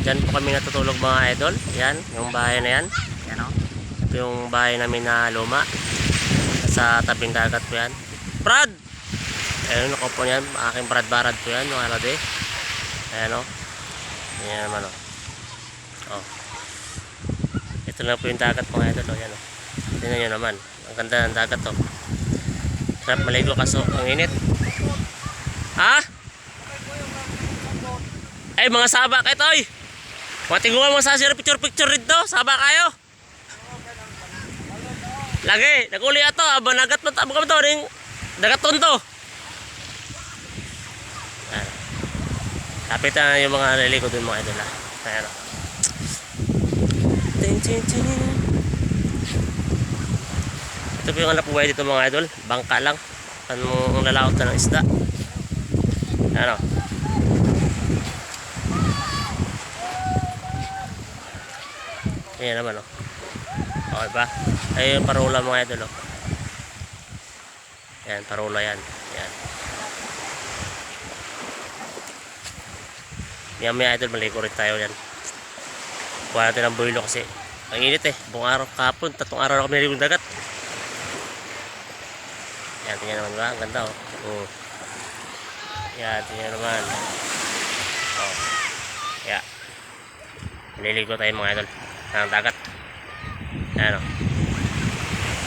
Diyan po kami natutulog mga idol. Yan, yung bahay na yan. Yan o. Ito yung bahay namin na luma. Sa tabing dagat po yan. Brad! Ayun, ako po yan. Aking Brad Barad po yan, mga lade. Ayan o. Yan naman o. Oh. Ito lang po yung dagat mga idol. O, yan o. Tingnan nyo naman. Ang ganda ng dagat o. Sarap maligo kaso ang init. Ha? Ay, mga saba kayo, toy. Matinguan mo sa sir picture-picture rito. Saba kayo. Lagi, naguli ato. Aba, nagat mo. Aba ka to. Ring, dagat to. Kapit na yung mga liliko dun mga idol. ah. Ayan o. Ito po yung anak buhay dito mga idol. Bangka lang. Anong lalaot na ng isda. Ano? Ayan naman oh. Okay ba? Ay yung parola mga idol oh. Yan, parola yan. Yan. Yan mga idol, maligo rin tayo yan. Kuha natin ang boilo kasi ang init eh. Buong araw kahapon, tatlong araw na kami naligo ng dagat. Yan, tingnan naman ba? Ang ganda oh. Oh. Yan, tingnan naman. Oh. Yeah. Nililigo tayo mga idol. Ng dagat. Yan oh.